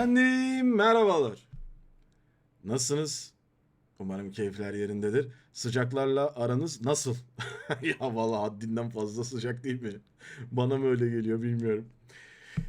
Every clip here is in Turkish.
Efendim merhabalar. Nasılsınız? Umarım keyifler yerindedir. Sıcaklarla aranız nasıl? ya vallahi haddinden fazla sıcak değil mi? Bana mı öyle geliyor bilmiyorum.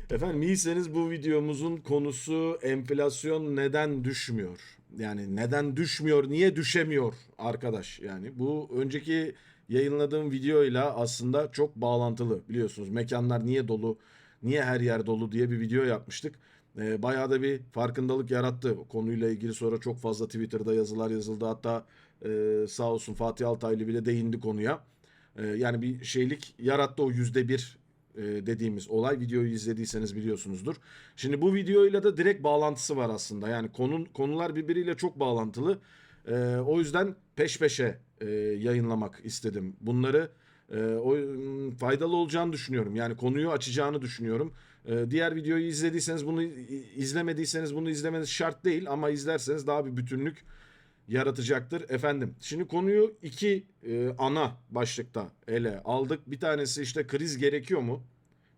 Efendim iyiyseniz bu videomuzun konusu enflasyon neden düşmüyor? Yani neden düşmüyor, niye düşemiyor arkadaş? Yani bu önceki yayınladığım videoyla aslında çok bağlantılı biliyorsunuz. Mekanlar niye dolu, niye her yer dolu diye bir video yapmıştık. Ee, bayağı da bir farkındalık yarattı. Konuyla ilgili sonra çok fazla Twitter'da yazılar yazıldı. Hatta e, sağ olsun Fatih Altaylı bile değindi konuya. Ee, yani bir şeylik yarattı o yüzde bir e, dediğimiz olay. Videoyu izlediyseniz biliyorsunuzdur. Şimdi bu videoyla da direkt bağlantısı var aslında. Yani konun konular birbiriyle çok bağlantılı. Ee, o yüzden peş peşe e, yayınlamak istedim. Bunları e, o faydalı olacağını düşünüyorum. Yani konuyu açacağını düşünüyorum. E, diğer videoyu izlediyseniz bunu izlemediyseniz bunu izlemeniz şart değil ama izlerseniz daha bir bütünlük yaratacaktır efendim. Şimdi konuyu iki e, ana başlıkta ele aldık. Bir tanesi işte kriz gerekiyor mu?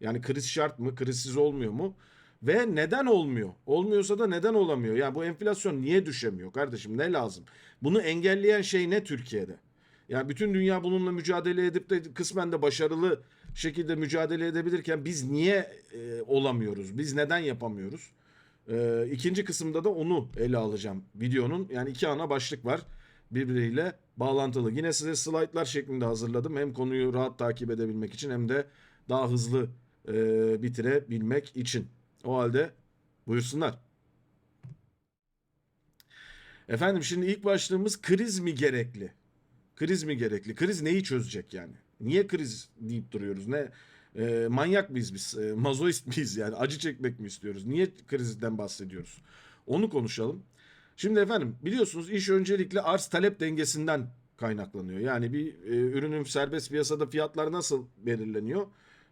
Yani kriz şart mı? Krizsiz olmuyor mu? Ve neden olmuyor? Olmuyorsa da neden olamıyor? Yani bu enflasyon niye düşemiyor kardeşim? Ne lazım? Bunu engelleyen şey ne Türkiye'de? Yani bütün dünya bununla mücadele edip de kısmen de başarılı şekilde mücadele edebilirken biz niye e, olamıyoruz? Biz neden yapamıyoruz? E, ikinci kısımda da onu ele alacağım videonun. Yani iki ana başlık var birbiriyle bağlantılı. Yine size slaytlar şeklinde hazırladım. Hem konuyu rahat takip edebilmek için hem de daha hızlı e, bitirebilmek için. O halde buyursunlar. Efendim şimdi ilk başlığımız kriz mi gerekli? Kriz mi gerekli? Kriz neyi çözecek yani? Niye kriz deyip duruyoruz? Ne e, manyak mıyız biz? E, mazoist miyiz yani? Acı çekmek mi istiyoruz? Niye krizden bahsediyoruz? Onu konuşalım. Şimdi efendim biliyorsunuz iş öncelikle arz talep dengesinden kaynaklanıyor. Yani bir e, ürünün serbest piyasada fiyatlar nasıl belirleniyor?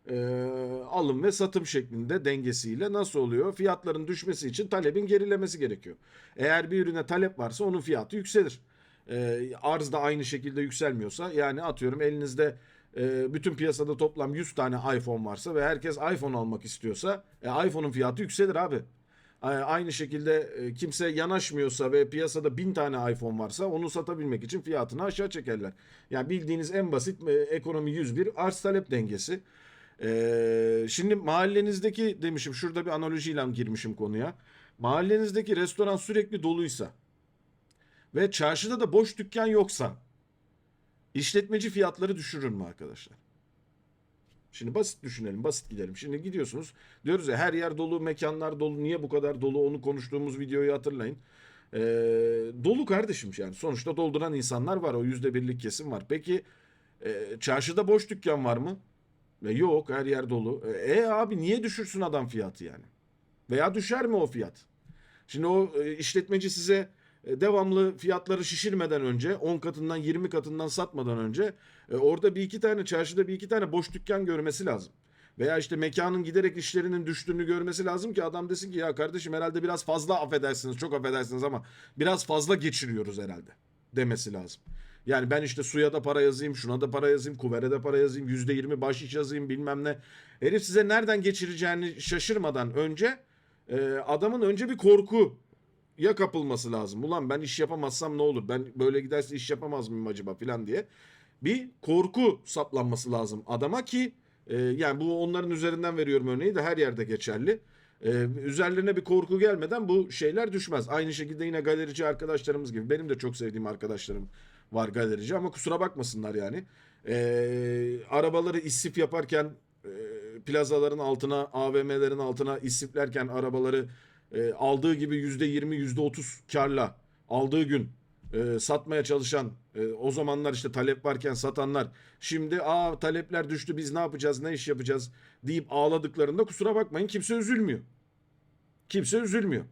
E, alım ve satım şeklinde dengesiyle nasıl oluyor? Fiyatların düşmesi için talebin gerilemesi gerekiyor. Eğer bir ürüne talep varsa onun fiyatı yükselir. E, arz da aynı şekilde yükselmiyorsa yani atıyorum elinizde e, bütün piyasada toplam 100 tane iPhone varsa ve herkes iPhone almak istiyorsa e, iPhone'un fiyatı yükselir abi. Aynı şekilde e, kimse yanaşmıyorsa ve piyasada bin tane iPhone varsa onu satabilmek için fiyatını aşağı çekerler. Yani bildiğiniz en basit e, ekonomi 101 arz talep dengesi. E, şimdi mahallenizdeki demişim şurada bir analojiyle girmişim konuya. Mahallenizdeki restoran sürekli doluysa ve çarşıda da boş dükkan yoksa işletmeci fiyatları düşürür mü arkadaşlar? Şimdi basit düşünelim, basit gidelim. Şimdi gidiyorsunuz. Diyoruz ya her yer dolu, mekanlar dolu. Niye bu kadar dolu? Onu konuştuğumuz videoyu hatırlayın. Ee, dolu kardeşim yani. Sonuçta dolduran insanlar var. O yüzde birlik kesim var. Peki e, çarşıda boş dükkan var mı? E, yok her yer dolu. E, abi niye düşürsün adam fiyatı yani? Veya düşer mi o fiyat? Şimdi o e, işletmeci size devamlı fiyatları şişirmeden önce 10 katından 20 katından satmadan önce e, orada bir iki tane çarşıda bir iki tane boş dükkan görmesi lazım. Veya işte mekanın giderek işlerinin düştüğünü görmesi lazım ki adam desin ki ya kardeşim herhalde biraz fazla affedersiniz çok affedersiniz ama biraz fazla geçiriyoruz herhalde demesi lazım. Yani ben işte suya da para yazayım, şuna da para yazayım, kuvere de para yazayım, yüzde yirmi bahşiş yazayım bilmem ne. Herif size nereden geçireceğini şaşırmadan önce e, adamın önce bir korku ya kapılması lazım. Ulan ben iş yapamazsam ne olur? Ben böyle giderse iş yapamaz mıyım acaba filan diye. Bir korku saplanması lazım adama ki e, yani bu onların üzerinden veriyorum örneği de her yerde geçerli. E, üzerlerine bir korku gelmeden bu şeyler düşmez. Aynı şekilde yine galerici arkadaşlarımız gibi. Benim de çok sevdiğim arkadaşlarım var galerici ama kusura bakmasınlar yani. E, arabaları istif yaparken e, plazaların altına, AVM'lerin altına istiflerken arabaları e, aldığı gibi yüzde yirmi, yüzde otuz karla aldığı gün e, satmaya çalışan e, o zamanlar işte talep varken satanlar şimdi aa talepler düştü biz ne yapacağız ne iş yapacağız deyip ağladıklarında kusura bakmayın kimse üzülmüyor. Kimse üzülmüyor.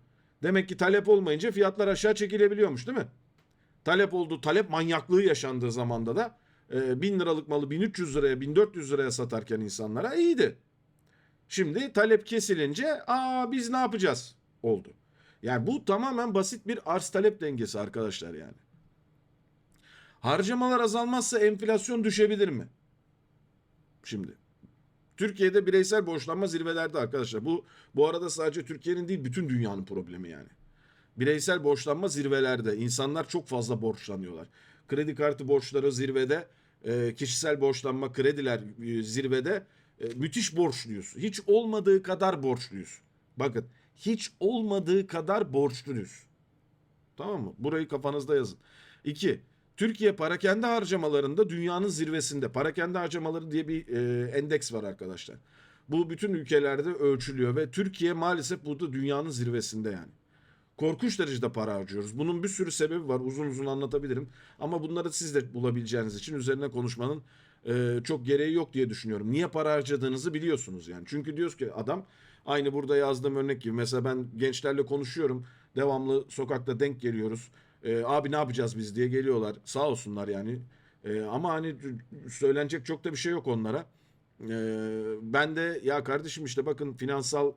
Demek ki talep olmayınca fiyatlar aşağı çekilebiliyormuş değil mi? Talep oldu, talep manyaklığı yaşandığı zamanda da e, 1000 liralık malı 1300 liraya, 1400 liraya satarken insanlara iyiydi. Şimdi talep kesilince aa biz ne yapacağız oldu. Yani bu tamamen basit bir arz talep dengesi arkadaşlar yani. Harcamalar azalmazsa enflasyon düşebilir mi? Şimdi Türkiye'de bireysel borçlanma zirvelerde arkadaşlar. Bu bu arada sadece Türkiye'nin değil bütün dünyanın problemi yani. Bireysel borçlanma zirvelerde. İnsanlar çok fazla borçlanıyorlar. Kredi kartı borçları zirvede, e, kişisel borçlanma krediler e, zirvede. E, müthiş borçluyuz. Hiç olmadığı kadar borçluyuz. Bakın hiç olmadığı kadar borçluyuz. Tamam mı? Burayı kafanızda yazın. İki, Türkiye parakende harcamalarında dünyanın zirvesinde. Parakende harcamaları diye bir e, endeks var arkadaşlar. Bu bütün ülkelerde ölçülüyor ve Türkiye maalesef burada dünyanın zirvesinde yani. Korkunç derecede para harcıyoruz. Bunun bir sürü sebebi var. Uzun uzun anlatabilirim. Ama bunları siz de bulabileceğiniz için üzerine konuşmanın e, çok gereği yok diye düşünüyorum. Niye para harcadığınızı biliyorsunuz yani. Çünkü diyoruz ki adam aynı burada yazdığım örnek gibi. Mesela ben gençlerle konuşuyorum. Devamlı sokakta denk geliyoruz. E, abi ne yapacağız biz diye geliyorlar. Sağ olsunlar yani. E, ama hani söylenecek çok da bir şey yok onlara. E, ben de ya kardeşim işte bakın finansal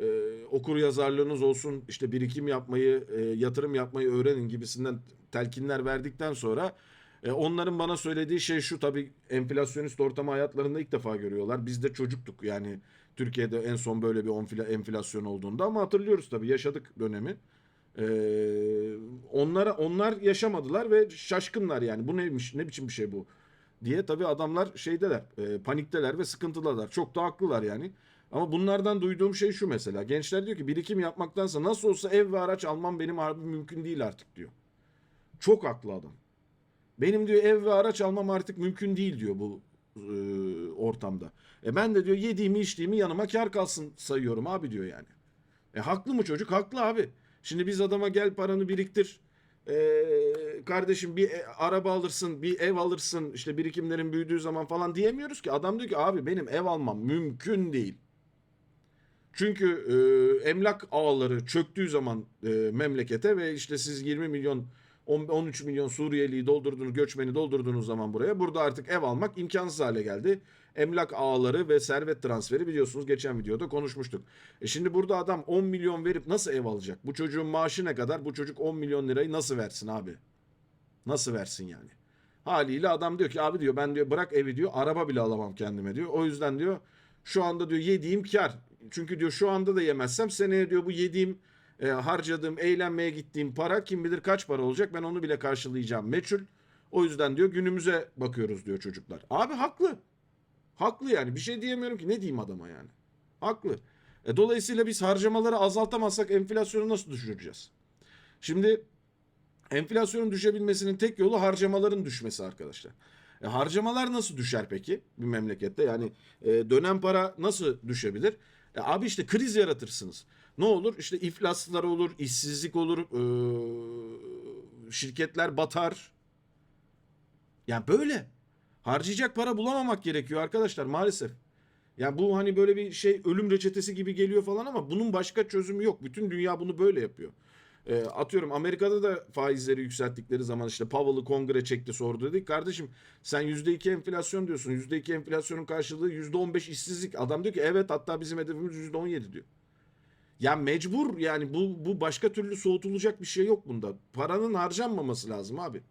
e, okur yazarlığınız olsun işte birikim yapmayı e, yatırım yapmayı öğrenin gibisinden telkinler verdikten sonra e, onların bana söylediği şey şu tabii enflasyonist ortamı hayatlarında ilk defa görüyorlar. Biz de çocuktuk yani Türkiye'de en son böyle bir enflasyon olduğunda ama hatırlıyoruz tabii yaşadık dönemi. E, onlara onlar yaşamadılar ve şaşkınlar yani bu neymiş ne biçim bir şey bu diye tabii adamlar şeydeler e, panikteler ve sıkıntıdalar. Çok da haklılar yani. Ama bunlardan duyduğum şey şu mesela. Gençler diyor ki birikim yapmaktansa nasıl olsa ev ve araç almam benim abi mümkün değil artık diyor. Çok haklı adam. Benim diyor ev ve araç almam artık mümkün değil diyor bu e, ortamda. E ben de diyor yediğimi içtiğimi yanıma kar kalsın sayıyorum abi diyor yani. E haklı mı çocuk? Haklı abi. Şimdi biz adama gel paranı biriktir. E, kardeşim bir e- araba alırsın, bir ev alırsın, işte birikimlerin büyüdüğü zaman falan diyemiyoruz ki. Adam diyor ki abi benim ev almam mümkün değil. Çünkü e, emlak ağları çöktüğü zaman e, memlekete ve işte siz 20 milyon 10 13 milyon Suriyeliyi doldurdunuz, göçmeni doldurduğunuz zaman buraya burada artık ev almak imkansız hale geldi. Emlak ağları ve servet transferi biliyorsunuz geçen videoda konuşmuştuk. E şimdi burada adam 10 milyon verip nasıl ev alacak? Bu çocuğun maaşı ne kadar? Bu çocuk 10 milyon lirayı nasıl versin abi? Nasıl versin yani? Haliyle adam diyor ki abi diyor ben diyor bırak evi diyor araba bile alamam kendime diyor. O yüzden diyor şu anda diyor yediğim kar. Çünkü diyor şu anda da yemezsem seneye diyor bu yediğim e, harcadığım eğlenmeye gittiğim para kim bilir kaç para olacak ben onu bile karşılayacağım meçhul. O yüzden diyor günümüze bakıyoruz diyor çocuklar. Abi haklı. Haklı yani bir şey diyemiyorum ki ne diyeyim adama yani. Haklı. E, dolayısıyla biz harcamaları azaltamazsak enflasyonu nasıl düşüreceğiz? Şimdi enflasyonun düşebilmesinin tek yolu harcamaların düşmesi arkadaşlar. E, harcamalar nasıl düşer peki bir memlekette? Yani e, dönem para nasıl düşebilir? E, abi işte kriz yaratırsınız. Ne olur? İşte iflaslar olur, işsizlik olur, e, şirketler batar. Yani böyle. Harcayacak para bulamamak gerekiyor arkadaşlar maalesef. Ya bu hani böyle bir şey ölüm reçetesi gibi geliyor falan ama bunun başka çözümü yok. Bütün dünya bunu böyle yapıyor. E, atıyorum Amerika'da da faizleri yükselttikleri zaman işte Powell'ı kongre çekti sordu dedik. Kardeşim sen %2 enflasyon diyorsun. %2 enflasyonun karşılığı %15 işsizlik. Adam diyor ki evet hatta bizim hedefimiz %17 diyor. Ya mecbur yani bu, bu başka türlü soğutulacak bir şey yok bunda. Paranın harcanmaması lazım abi.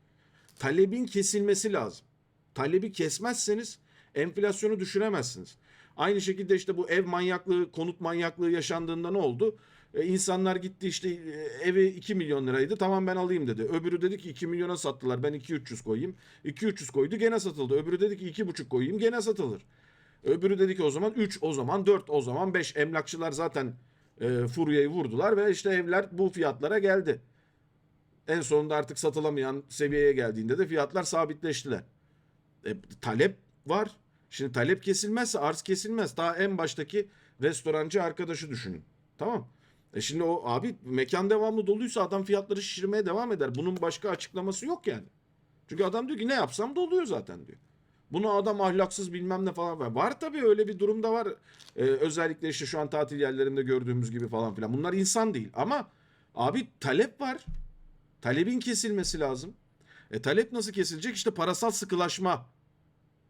Talebin kesilmesi lazım. Talebi kesmezseniz enflasyonu düşüremezsiniz. Aynı şekilde işte bu ev manyaklığı, konut manyaklığı yaşandığında ne oldu? E, insanlar gitti işte e, evi 2 milyon liraydı tamam ben alayım dedi. Öbürü dedi ki 2 milyona sattılar ben 2-300 koyayım. 2-300 koydu gene satıldı. Öbürü dedi ki 2,5 koyayım gene satılır. Öbürü dedi ki o zaman 3 o zaman 4 o zaman 5 emlakçılar zaten e, furyayı vurdular ve işte evler bu fiyatlara geldi. En sonunda artık satılamayan seviyeye geldiğinde de fiyatlar sabitleştiler. E, talep var. Şimdi talep kesilmezse arz kesilmez. Daha en baştaki restorancı arkadaşı düşünün. Tamam. E şimdi o abi mekan devamlı doluysa adam fiyatları şişirmeye devam eder. Bunun başka açıklaması yok yani. Çünkü adam diyor ki ne yapsam doluyor zaten diyor. Bunu adam ahlaksız bilmem ne falan var. Var tabii öyle bir durumda var. Ee, özellikle işte şu an tatil yerlerinde gördüğümüz gibi falan filan. Bunlar insan değil ama abi talep var. Talebin kesilmesi lazım. E talep nasıl kesilecek? İşte parasal sıkılaşma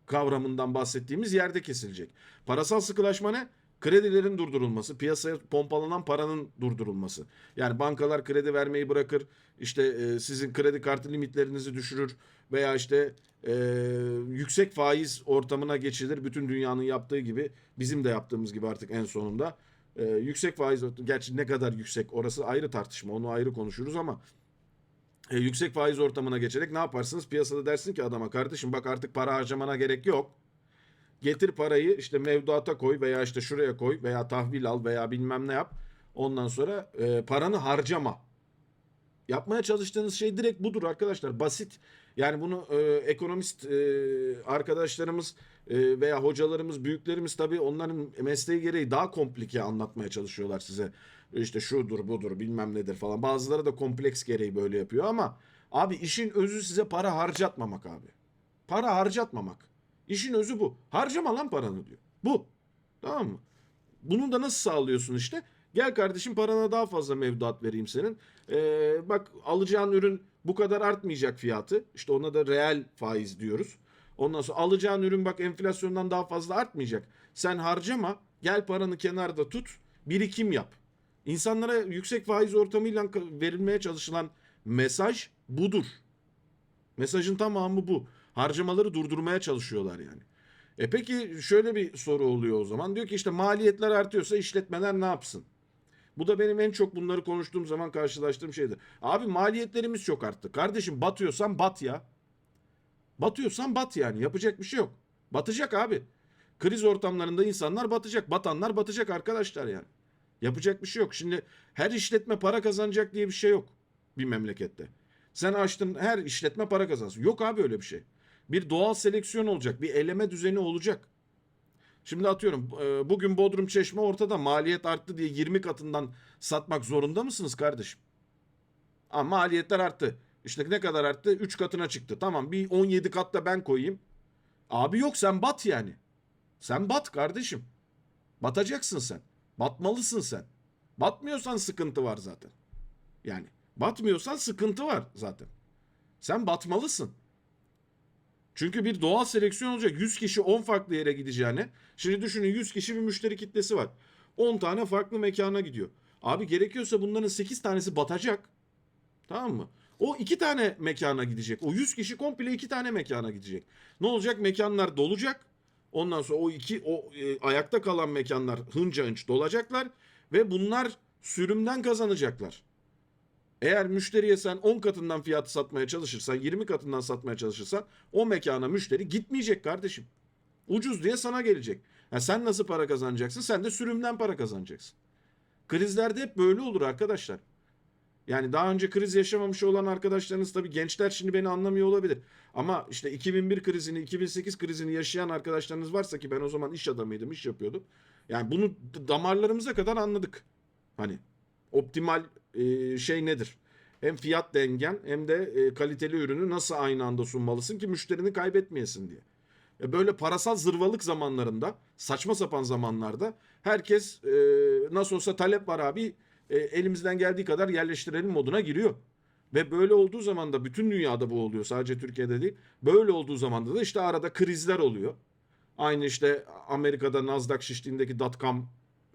kavramından bahsettiğimiz yerde kesilecek. Parasal sıkılaşma ne? Kredilerin durdurulması, piyasaya pompalanan paranın durdurulması. Yani bankalar kredi vermeyi bırakır, işte e, sizin kredi kartı limitlerinizi düşürür veya işte e, yüksek faiz ortamına geçilir. Bütün dünyanın yaptığı gibi, bizim de yaptığımız gibi artık en sonunda. E, yüksek faiz, gerçi ne kadar yüksek orası ayrı tartışma, onu ayrı konuşuruz ama e, yüksek faiz ortamına geçerek ne yaparsınız? Piyasada dersin ki adama kardeşim bak artık para harcamana gerek yok. Getir parayı işte mevduata koy veya işte şuraya koy veya tahvil al veya bilmem ne yap. Ondan sonra e, paranı harcama. Yapmaya çalıştığınız şey direkt budur arkadaşlar. Basit. Yani bunu e, ekonomist e, arkadaşlarımız e, veya hocalarımız, büyüklerimiz tabii onların mesleği gereği daha komplike anlatmaya çalışıyorlar size. İşte şudur budur bilmem nedir falan. Bazıları da kompleks gereği böyle yapıyor ama abi işin özü size para harcatmamak abi. Para harcatmamak. İşin özü bu. Harcama lan paranı diyor. Bu. Tamam mı? Bunu da nasıl sağlıyorsun işte? Gel kardeşim parana daha fazla mevduat vereyim senin. Ee, bak alacağın ürün bu kadar artmayacak fiyatı. İşte ona da reel faiz diyoruz. Ondan sonra alacağın ürün bak enflasyondan daha fazla artmayacak. Sen harcama. Gel paranı kenarda tut. Birikim yap. İnsanlara yüksek faiz ortamıyla verilmeye çalışılan mesaj budur. Mesajın tamamı bu. Harcamaları durdurmaya çalışıyorlar yani. E peki şöyle bir soru oluyor o zaman. Diyor ki işte maliyetler artıyorsa işletmeler ne yapsın? Bu da benim en çok bunları konuştuğum zaman karşılaştığım şeydir. Abi maliyetlerimiz çok arttı. Kardeşim batıyorsan bat ya. Batıyorsan bat yani. Yapacak bir şey yok. Batacak abi. Kriz ortamlarında insanlar batacak. Batanlar batacak arkadaşlar yani. Yapacak bir şey yok. Şimdi her işletme para kazanacak diye bir şey yok bir memlekette. Sen açtın her işletme para kazansın. Yok abi öyle bir şey. Bir doğal seleksiyon olacak. Bir eleme düzeni olacak. Şimdi atıyorum e, bugün Bodrum Çeşme ortada maliyet arttı diye 20 katından satmak zorunda mısınız kardeşim? Ama maliyetler arttı. İşte ne kadar arttı? 3 katına çıktı. Tamam bir 17 kat da ben koyayım. Abi yok sen bat yani. Sen bat kardeşim. Batacaksın sen. Batmalısın sen. Batmıyorsan sıkıntı var zaten. Yani batmıyorsan sıkıntı var zaten. Sen batmalısın. Çünkü bir doğal seleksiyon olacak. 100 kişi 10 farklı yere gideceğine. Şimdi düşünün 100 kişi bir müşteri kitlesi var. 10 tane farklı mekana gidiyor. Abi gerekiyorsa bunların 8 tanesi batacak. Tamam mı? O 2 tane mekana gidecek. O 100 kişi komple 2 tane mekana gidecek. Ne olacak? Mekanlar dolacak. Ondan sonra o iki o e, ayakta kalan mekanlar hınca hınç dolacaklar ve bunlar sürümden kazanacaklar. Eğer müşteriye sen 10 katından fiyatı satmaya çalışırsan, 20 katından satmaya çalışırsan o mekana müşteri gitmeyecek kardeşim. Ucuz diye sana gelecek. Ya sen nasıl para kazanacaksın? Sen de sürümden para kazanacaksın. Krizlerde hep böyle olur arkadaşlar. Yani daha önce kriz yaşamamış olan arkadaşlarınız tabii gençler şimdi beni anlamıyor olabilir. Ama işte 2001 krizini, 2008 krizini yaşayan arkadaşlarınız varsa ki ben o zaman iş adamıydım, iş yapıyordum. Yani bunu damarlarımıza kadar anladık. Hani optimal e, şey nedir? Hem fiyat dengen hem de e, kaliteli ürünü nasıl aynı anda sunmalısın ki müşterini kaybetmeyesin diye. E, böyle parasal zırvalık zamanlarında, saçma sapan zamanlarda herkes nasıl olsa talep var abi elimizden geldiği kadar yerleştirelim moduna giriyor. Ve böyle olduğu zaman da bütün dünyada bu oluyor. Sadece Türkiye'de değil. Böyle olduğu zaman da işte arada krizler oluyor. Aynı işte Amerika'da Nasdaq şiştiğindeki dotcom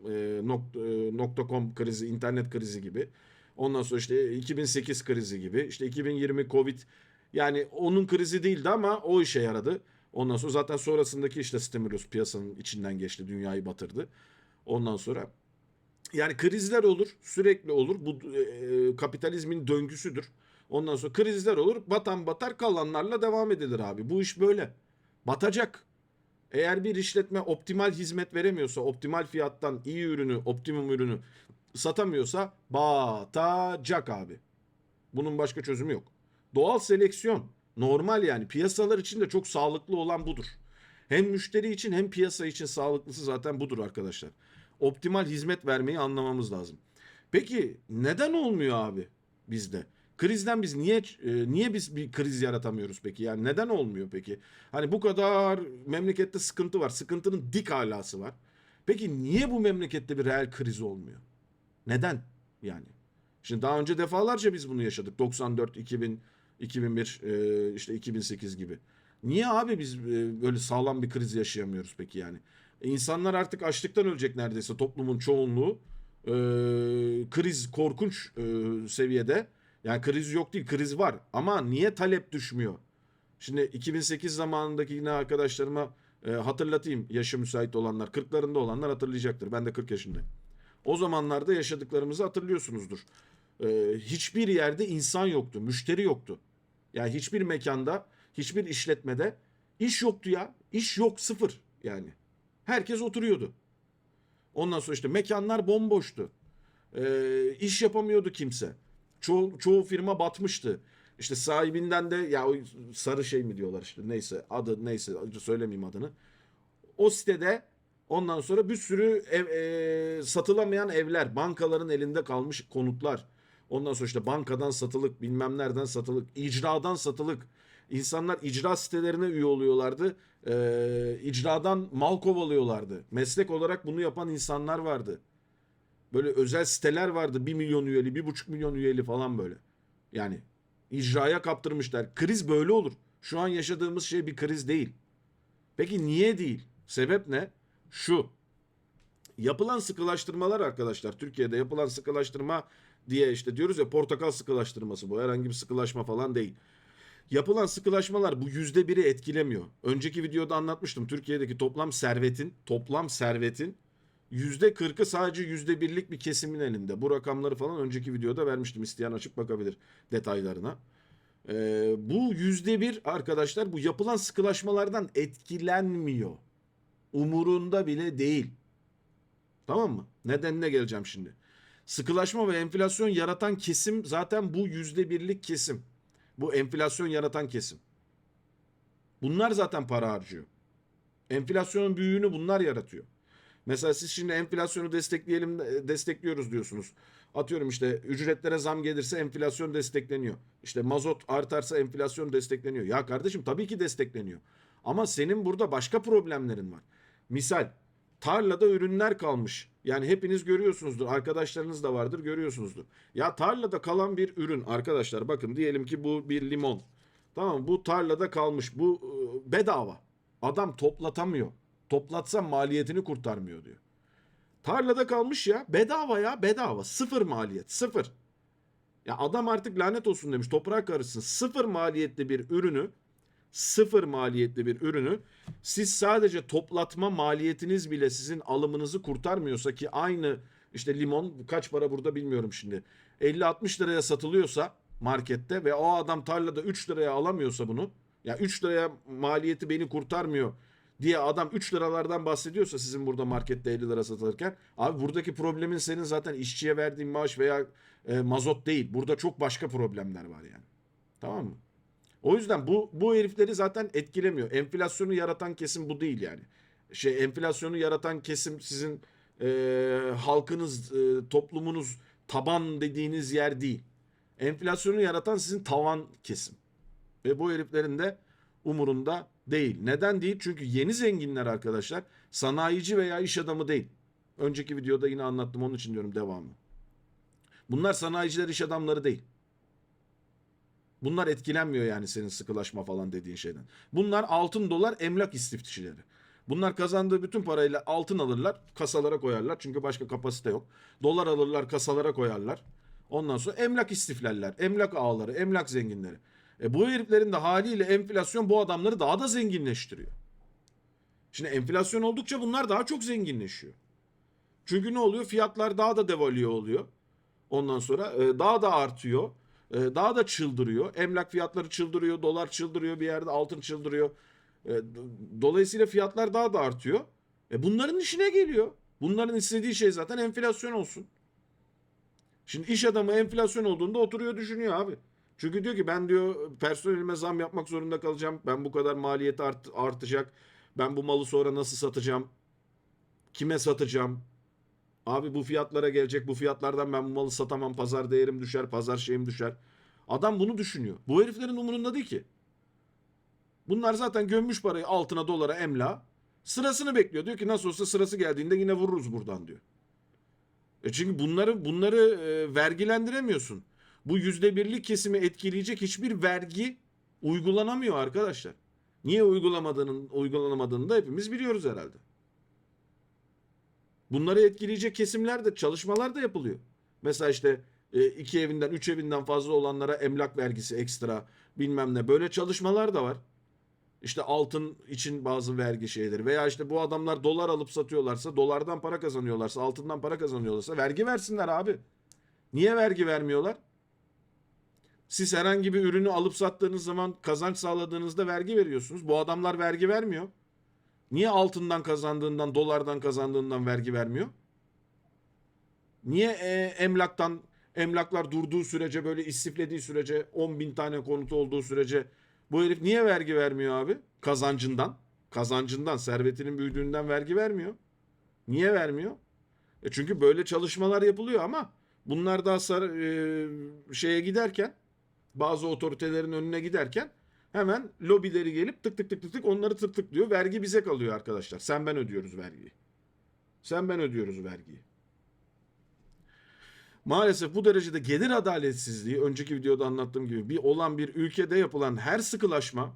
e, nokta, e, nokta com krizi, internet krizi gibi. Ondan sonra işte 2008 krizi gibi. işte 2020 Covid yani onun krizi değildi ama o işe yaradı. Ondan sonra zaten sonrasındaki işte stimulus piyasanın içinden geçti. Dünyayı batırdı. Ondan sonra yani krizler olur, sürekli olur. Bu e, kapitalizmin döngüsüdür. Ondan sonra krizler olur, batan batar kalanlarla devam edilir abi. Bu iş böyle. Batacak. Eğer bir işletme optimal hizmet veremiyorsa, optimal fiyattan iyi ürünü, optimum ürünü satamıyorsa batacak abi. Bunun başka çözümü yok. Doğal seleksiyon normal yani piyasalar için de çok sağlıklı olan budur. Hem müşteri için hem piyasa için sağlıklısı zaten budur arkadaşlar. Optimal hizmet vermeyi anlamamız lazım. Peki neden olmuyor abi bizde? Krizden biz niye e, niye biz bir kriz yaratamıyoruz peki? Yani neden olmuyor peki? Hani bu kadar memlekette sıkıntı var. Sıkıntının dik alası var. Peki niye bu memlekette bir reel kriz olmuyor? Neden yani? Şimdi daha önce defalarca biz bunu yaşadık. 94, 2000, 2001, e, işte 2008 gibi. Niye abi biz e, böyle sağlam bir kriz yaşayamıyoruz peki yani? E, İnsanlar artık açlıktan ölecek neredeyse toplumun çoğunluğu. Ee, kriz korkunç e, seviyede. Yani kriz yok değil kriz var ama niye talep düşmüyor? Şimdi 2008 zamanındaki yine arkadaşlarıma e, hatırlatayım yaşı müsait olanlar 40'larında olanlar hatırlayacaktır. Ben de 40 yaşındayım. O zamanlarda yaşadıklarımızı hatırlıyorsunuzdur. Ee, hiçbir yerde insan yoktu, müşteri yoktu. Yani hiçbir mekanda, hiçbir işletmede iş yoktu ya. İş yok sıfır yani. Herkes oturuyordu. Ondan sonra işte mekanlar bomboştu. Ee, iş yapamıyordu kimse. Çoğu, çoğu firma batmıştı. İşte sahibinden de ya sarı şey mi diyorlar işte neyse adı neyse söylemeyeyim adını. O sitede ondan sonra bir sürü ev, e, satılamayan evler, bankaların elinde kalmış konutlar. Ondan sonra işte bankadan satılık, bilmem nereden satılık, icradan satılık. İnsanlar icra sitelerine üye oluyorlardı. Ee, icradan mal kovalıyorlardı. Meslek olarak bunu yapan insanlar vardı. Böyle özel siteler vardı. 1 milyon üyeli, 1,5 milyon üyeli falan böyle. Yani icraya kaptırmışlar. Kriz böyle olur. Şu an yaşadığımız şey bir kriz değil. Peki niye değil? Sebep ne? Şu. Yapılan sıkılaştırmalar arkadaşlar. Türkiye'de yapılan sıkılaştırma diye işte diyoruz ya portakal sıkılaştırması bu. Herhangi bir sıkılaşma falan değil. Yapılan sıkılaşmalar bu yüzde biri etkilemiyor. Önceki videoda anlatmıştım. Türkiye'deki toplam servetin, toplam servetin yüzde kırkı sadece yüzde birlik bir kesimin elinde. Bu rakamları falan önceki videoda vermiştim. İsteyen açıp bakabilir detaylarına. Ee, bu yüzde bir arkadaşlar bu yapılan sıkılaşmalardan etkilenmiyor. Umurunda bile değil. Tamam mı? Nedenine geleceğim şimdi. Sıkılaşma ve enflasyon yaratan kesim zaten bu yüzde birlik kesim. Bu enflasyon yaratan kesim. Bunlar zaten para harcıyor. Enflasyonun büyüğünü bunlar yaratıyor. Mesela siz şimdi enflasyonu destekleyelim destekliyoruz diyorsunuz. Atıyorum işte ücretlere zam gelirse enflasyon destekleniyor. İşte mazot artarsa enflasyon destekleniyor. Ya kardeşim tabii ki destekleniyor. Ama senin burada başka problemlerin var. Misal tarlada ürünler kalmış. Yani hepiniz görüyorsunuzdur. Arkadaşlarınız da vardır görüyorsunuzdur. Ya tarlada kalan bir ürün arkadaşlar bakın diyelim ki bu bir limon. Tamam bu tarlada kalmış. Bu e, bedava. Adam toplatamıyor. Toplatsa maliyetini kurtarmıyor diyor. Tarlada kalmış ya bedava ya bedava. Sıfır maliyet sıfır. Ya adam artık lanet olsun demiş toprağa karışsın. Sıfır maliyetli bir ürünü sıfır maliyetli bir ürünü siz sadece toplatma maliyetiniz bile sizin alımınızı kurtarmıyorsa ki aynı işte limon kaç para burada bilmiyorum şimdi 50-60 liraya satılıyorsa markette ve o adam tarlada 3 liraya alamıyorsa bunu ya 3 liraya maliyeti beni kurtarmıyor diye adam 3 liralardan bahsediyorsa sizin burada markette 50 lira satılırken abi buradaki problemin senin zaten işçiye verdiğin maaş veya e, mazot değil. Burada çok başka problemler var yani. Tamam mı? O yüzden bu bu herifleri zaten etkilemiyor. Enflasyonu yaratan kesim bu değil yani. Şey enflasyonu yaratan kesim sizin e, halkınız, e, toplumunuz, taban dediğiniz yer değil. Enflasyonu yaratan sizin tavan kesim. Ve bu heriflerin de umurunda değil. Neden değil? Çünkü yeni zenginler arkadaşlar sanayici veya iş adamı değil. Önceki videoda yine anlattım onun için diyorum devamlı. Bunlar sanayiciler iş adamları değil. Bunlar etkilenmiyor yani senin sıkılaşma falan dediğin şeyden. Bunlar altın dolar emlak istiftişileri. Bunlar kazandığı bütün parayla altın alırlar, kasalara koyarlar. Çünkü başka kapasite yok. Dolar alırlar, kasalara koyarlar. Ondan sonra emlak istiflerler. Emlak ağları, emlak zenginleri. E bu heriflerin de haliyle enflasyon bu adamları daha da zenginleştiriyor. Şimdi enflasyon oldukça bunlar daha çok zenginleşiyor. Çünkü ne oluyor? Fiyatlar daha da devalüe oluyor. Ondan sonra e, daha da artıyor. E, daha da çıldırıyor. Emlak fiyatları çıldırıyor, dolar çıldırıyor bir yerde, altın çıldırıyor. E, dolayısıyla fiyatlar daha da artıyor. E bunların işine geliyor. Bunların istediği şey zaten enflasyon olsun. Şimdi iş adamı enflasyon olduğunda oturuyor düşünüyor abi. Çünkü diyor ki ben diyor personelime zam yapmak zorunda kalacağım. Ben bu kadar maliyeti art, artacak. Ben bu malı sonra nasıl satacağım? Kime satacağım? Abi bu fiyatlara gelecek. Bu fiyatlardan ben bu malı satamam. Pazar değerim düşer. Pazar şeyim düşer. Adam bunu düşünüyor. Bu heriflerin umurunda değil ki. Bunlar zaten gömmüş parayı altına dolara emla. Sırasını bekliyor. Diyor ki nasıl olsa sırası geldiğinde yine vururuz buradan diyor. E çünkü bunları bunları e, vergilendiremiyorsun. Bu yüzde birlik kesimi etkileyecek hiçbir vergi uygulanamıyor arkadaşlar. Niye uygulamadığının uygulanamadığını da hepimiz biliyoruz herhalde. Bunları etkileyecek kesimler de çalışmalar da yapılıyor. Mesela işte e, iki evinden, üç evinden fazla olanlara emlak vergisi ekstra bilmem ne. Böyle çalışmalar da var. İşte altın için bazı vergi şeyleri veya işte bu adamlar dolar alıp satıyorlarsa, dolardan para kazanıyorlarsa, altından para kazanıyorlarsa vergi versinler abi. Niye vergi vermiyorlar? Siz herhangi bir ürünü alıp sattığınız zaman kazanç sağladığınızda vergi veriyorsunuz. Bu adamlar vergi vermiyor. Niye altından kazandığından, dolardan kazandığından vergi vermiyor? Niye e, emlaktan, emlaklar durduğu sürece böyle istiflediği sürece 10 bin tane konutu olduğu sürece bu herif niye vergi vermiyor abi? Kazancından. Kazancından, servetinin büyüdüğünden vergi vermiyor. Niye vermiyor? E çünkü böyle çalışmalar yapılıyor ama bunlar daha sar, e, şeye giderken bazı otoritelerin önüne giderken hemen lobileri gelip tık tık tık tık tık onları tık tık diyor. Vergi bize kalıyor arkadaşlar. Sen ben ödüyoruz vergiyi. Sen ben ödüyoruz vergiyi. Maalesef bu derecede gelir adaletsizliği önceki videoda anlattığım gibi bir olan bir ülkede yapılan her sıkılaşma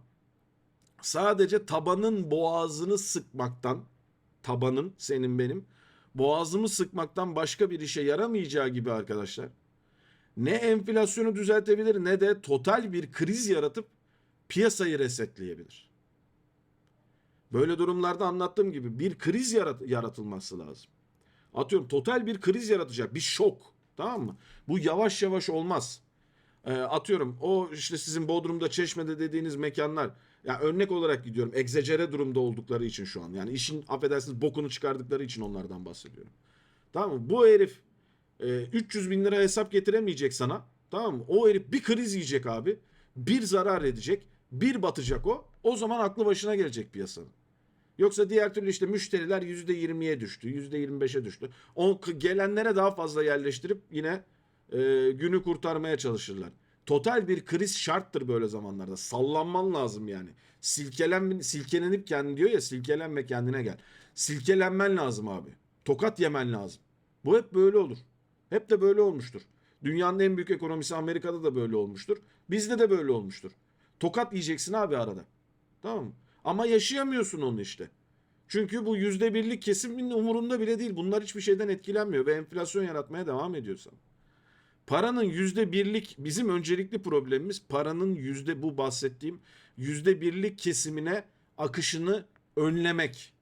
sadece tabanın boğazını sıkmaktan tabanın senin benim boğazımı sıkmaktan başka bir işe yaramayacağı gibi arkadaşlar. Ne enflasyonu düzeltebilir ne de total bir kriz yaratıp piyasayı resetleyebilir. Böyle durumlarda anlattığım gibi bir kriz yarat- yaratılması lazım. Atıyorum total bir kriz yaratacak bir şok tamam mı? Bu yavaş yavaş olmaz. Ee, atıyorum o işte sizin Bodrum'da Çeşme'de dediğiniz mekanlar ya örnek olarak gidiyorum egzecere durumda oldukları için şu an. Yani işin affedersiniz bokunu çıkardıkları için onlardan bahsediyorum. Tamam mı? Bu herif e, 300 bin lira hesap getiremeyecek sana. Tamam mı? O herif bir kriz yiyecek abi. Bir zarar edecek. Bir batacak o. O zaman aklı başına gelecek piyasanın. Yoksa diğer türlü işte müşteriler %20'ye düştü, %25'e düştü. O gelenlere daha fazla yerleştirip yine e, günü kurtarmaya çalışırlar. Total bir kriz şarttır böyle zamanlarda. Sallanman lazım yani. Silkelen, silkelenip kendini diyor ya silkelenme kendine gel. Silkelenmen lazım abi. Tokat yemen lazım. Bu hep böyle olur. Hep de böyle olmuştur. Dünyanın en büyük ekonomisi Amerika'da da böyle olmuştur. Bizde de böyle olmuştur. Tokat yiyeceksin abi arada. Tamam mı? Ama yaşayamıyorsun onu işte. Çünkü bu yüzde birlik kesimin umurunda bile değil. Bunlar hiçbir şeyden etkilenmiyor ve enflasyon yaratmaya devam ediyorsan. Paranın yüzde birlik bizim öncelikli problemimiz paranın yüzde bu bahsettiğim yüzde birlik kesimine akışını önlemek.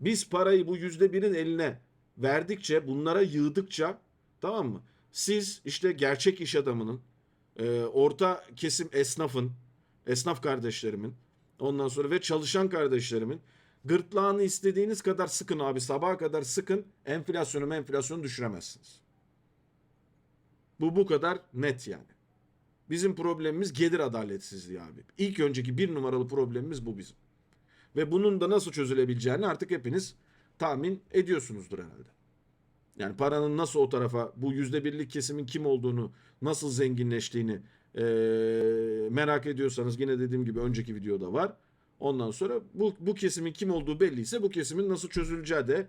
Biz parayı bu yüzde birin eline verdikçe bunlara yığdıkça tamam mı? Siz işte gerçek iş adamının e, orta kesim esnafın esnaf kardeşlerimin ondan sonra ve çalışan kardeşlerimin gırtlağını istediğiniz kadar sıkın abi sabaha kadar sıkın enflasyonu enflasyonu düşüremezsiniz. Bu bu kadar net yani. Bizim problemimiz gelir adaletsizliği abi. İlk önceki bir numaralı problemimiz bu bizim. Ve bunun da nasıl çözülebileceğini artık hepiniz tahmin ediyorsunuzdur herhalde. Yani paranın nasıl o tarafa bu yüzde birlik kesimin kim olduğunu, nasıl zenginleştiğini eee, merak ediyorsanız yine dediğim gibi önceki videoda var. Ondan sonra bu, bu kesimin kim olduğu belliyse bu kesimin nasıl çözüleceği de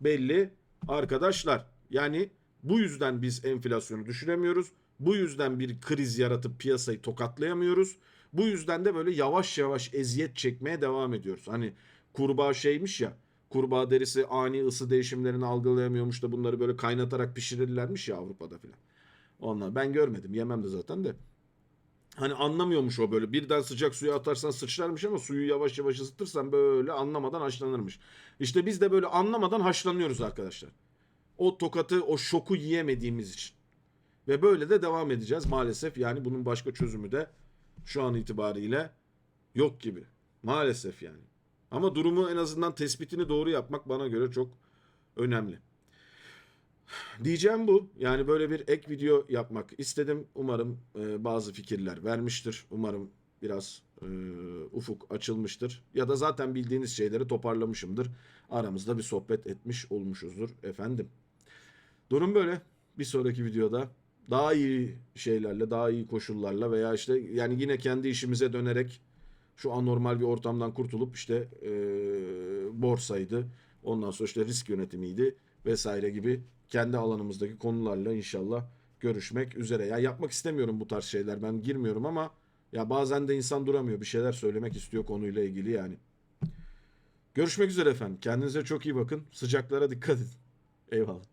belli arkadaşlar. Yani bu yüzden biz enflasyonu düşüremiyoruz. Bu yüzden bir kriz yaratıp piyasayı tokatlayamıyoruz. Bu yüzden de böyle yavaş yavaş eziyet çekmeye devam ediyoruz. Hani kurbağa şeymiş ya kurbağa derisi ani ısı değişimlerini algılayamıyormuş da bunları böyle kaynatarak pişirirlermiş ya Avrupa'da filan. Onlar ben görmedim yemem de zaten de. Hani anlamıyormuş o böyle birden sıcak suya atarsan sıçrarmış ama suyu yavaş yavaş ısıtırsan böyle anlamadan haşlanırmış. İşte biz de böyle anlamadan haşlanıyoruz arkadaşlar. O tokatı o şoku yiyemediğimiz için. Ve böyle de devam edeceğiz maalesef yani bunun başka çözümü de şu an itibariyle yok gibi. Maalesef yani. Ama durumu en azından tespitini doğru yapmak bana göre çok önemli. Diyeceğim bu. Yani böyle bir ek video yapmak istedim. Umarım e, bazı fikirler vermiştir. Umarım biraz e, ufuk açılmıştır. Ya da zaten bildiğiniz şeyleri toparlamışımdır. Aramızda bir sohbet etmiş olmuşuzdur efendim. Durum böyle. Bir sonraki videoda daha iyi şeylerle, daha iyi koşullarla veya işte yani yine kendi işimize dönerek şu anormal bir ortamdan kurtulup işte e, borsaydı, ondan sonra işte risk yönetimiydi vesaire gibi kendi alanımızdaki konularla inşallah görüşmek üzere. Ya yapmak istemiyorum bu tarz şeyler. Ben girmiyorum ama ya bazen de insan duramıyor. Bir şeyler söylemek istiyor konuyla ilgili yani. Görüşmek üzere efendim. Kendinize çok iyi bakın. Sıcaklara dikkat edin. Eyvallah.